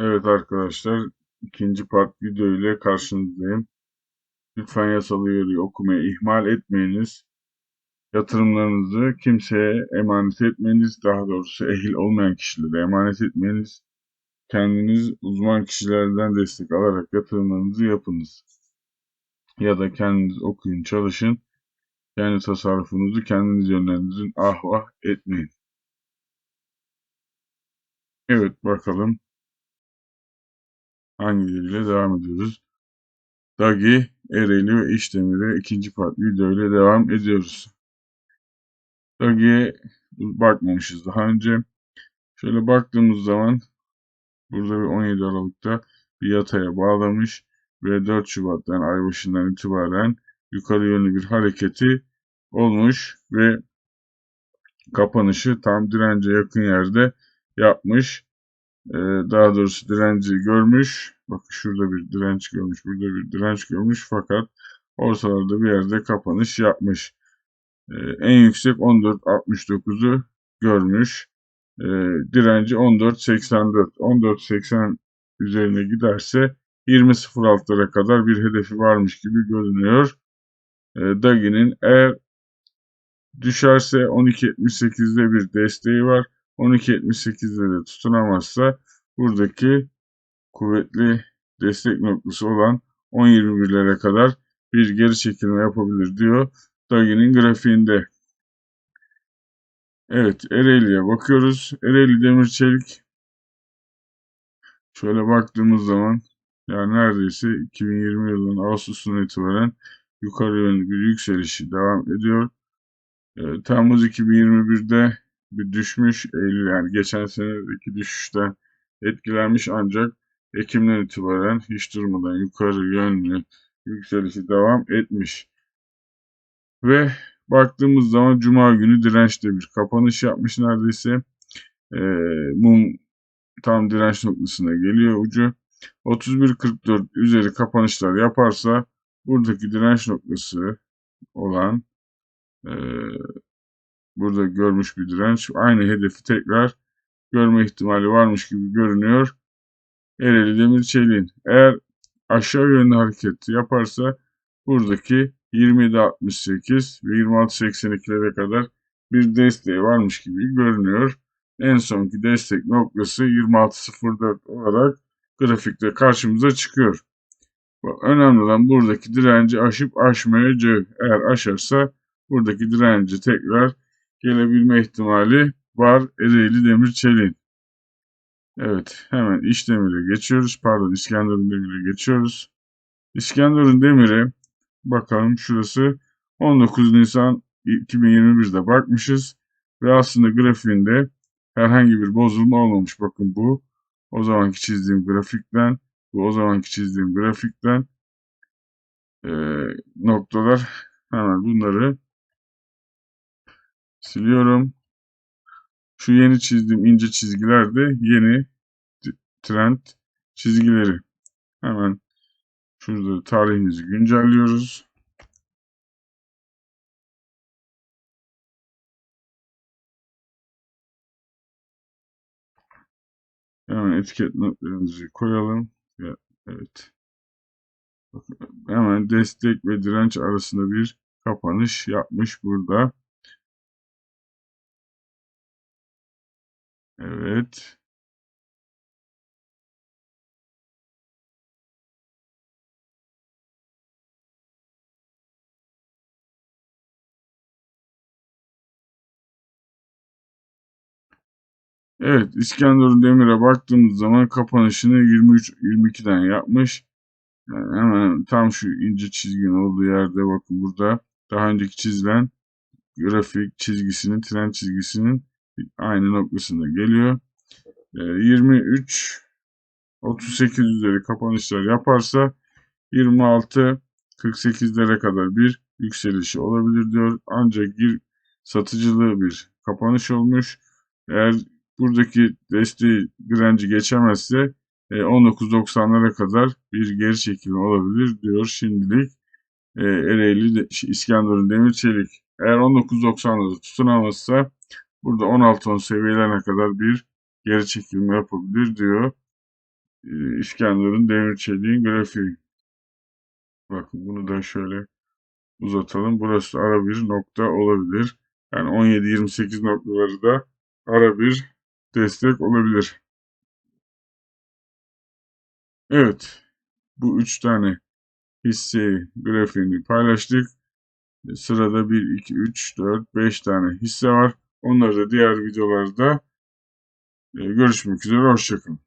Evet arkadaşlar, ikinci part video ile karşınızdayım. Lütfen yasal uyarıyı okumayı ihmal etmeyiniz. Yatırımlarınızı kimseye emanet etmeyiniz. Daha doğrusu ehil olmayan kişilere emanet etmeyiniz. Kendiniz uzman kişilerden destek alarak yatırımlarınızı yapınız. Ya da kendiniz okuyun, çalışın. Kendi tasarrufunuzu kendiniz yönlendirin. Ah vah etmeyin. Evet bakalım hangileriyle devam ediyoruz. Dagi, Ereğli ve İşdemir'e ikinci part video ile devam ediyoruz. Dagi'ye bakmamışız daha önce. Şöyle baktığımız zaman burada bir 17 Aralık'ta bir yataya bağlamış ve 4 Şubat'tan ay başından itibaren yukarı yönlü bir hareketi olmuş ve kapanışı tam dirence yakın yerde yapmış. Ee, daha doğrusu direnci görmüş. Bakın şurada bir direnç görmüş, burada bir direnç görmüş fakat ortalarda bir yerde kapanış yapmış. Ee, en yüksek 14.69'u görmüş. Ee, direnci 14.84. 14.80 üzerine giderse 20.06'lara kadar bir hedefi varmış gibi görünüyor. Dagi'nin eğer düşerse 12.78'de bir desteği var. 12.78'de de tutunamazsa buradaki kuvvetli destek noktası olan 10.21'lere kadar bir geri çekilme yapabilir diyor Dagi'nin grafiğinde. Evet Ereğli'ye bakıyoruz. Ereğli Demir Çelik şöyle baktığımız zaman yani neredeyse 2020 yılının Ağustos'undan itibaren yukarı yönlü bir yükselişi devam ediyor. E, Temmuz 2021'de bir düşmüş. Eylül yani geçen senedeki düşüşten etkilenmiş ancak Ekim'den itibaren hiç durmadan yukarı yönlü yükselişi devam etmiş. Ve baktığımız zaman Cuma günü dirençte bir kapanış yapmış neredeyse. E, mum tam direnç noktasına geliyor ucu. 31.44 üzeri kapanışlar yaparsa buradaki direnç noktası olan burada görmüş bir direnç. Aynı hedefi tekrar görme ihtimali varmış gibi görünüyor. Ereğli Demir Çelik'in. Eğer aşağı yönlü hareket yaparsa buradaki 27.68 ve 26.82'lere kadar bir desteği varmış gibi görünüyor. En sonki destek noktası 26.04 olarak grafikte karşımıza çıkıyor. Önemli olan buradaki direnci aşıp aşmayacağı. Eğer aşarsa buradaki direnci tekrar gelebilme ihtimali var Ereğli Demir Çelik. Evet hemen iş demire geçiyoruz. Pardon İskenderun demire geçiyoruz. İskenderun demiri bakalım şurası 19 Nisan 2021'de bakmışız. Ve aslında grafiğinde herhangi bir bozulma olmamış. Bakın bu o zamanki çizdiğim grafikten bu o zamanki çizdiğim grafikten e, noktalar hemen bunları siliyorum. Şu yeni çizdiğim ince çizgiler de yeni trend çizgileri. Hemen şurada tarihimizi güncelliyoruz. Hemen etiket notlarımızı koyalım. Evet. Hemen destek ve direnç arasında bir kapanış yapmış burada. Evet. Evet, İskenderun Demir'e baktığımız zaman kapanışını 23-22'den yapmış. Yani hemen tam şu ince çizginin olduğu yerde bakın burada daha önceki çizilen grafik çizgisinin, tren çizgisinin aynı noktasında geliyor. E, 23 38 üzeri kapanışlar yaparsa 26 48'lere kadar bir yükselişi olabilir diyor. Ancak gir satıcılığı bir kapanış olmuş. Eğer buradaki desteği direnci geçemezse 19.90'lara e, kadar bir geri çekilme olabilir diyor şimdilik e, Ereğli de, İskenderun Demir Çelik. Eğer 19.90'ları tutunamazsa burada 16.10 seviyelerine kadar bir geri çekilme yapabilir diyor. e, İskenderun demir çeliğin grafiği. Bakın bunu da şöyle uzatalım. Burası ara bir nokta olabilir. Yani 17-28 noktaları da ara bir destek olabilir. Evet. Bu üç tane hisse grafiğini paylaştık. Sırada 1, 2, 3, 4, 5 tane hisse var. Onları da diğer videolarda e, görüşmek üzere. Hoşçakalın.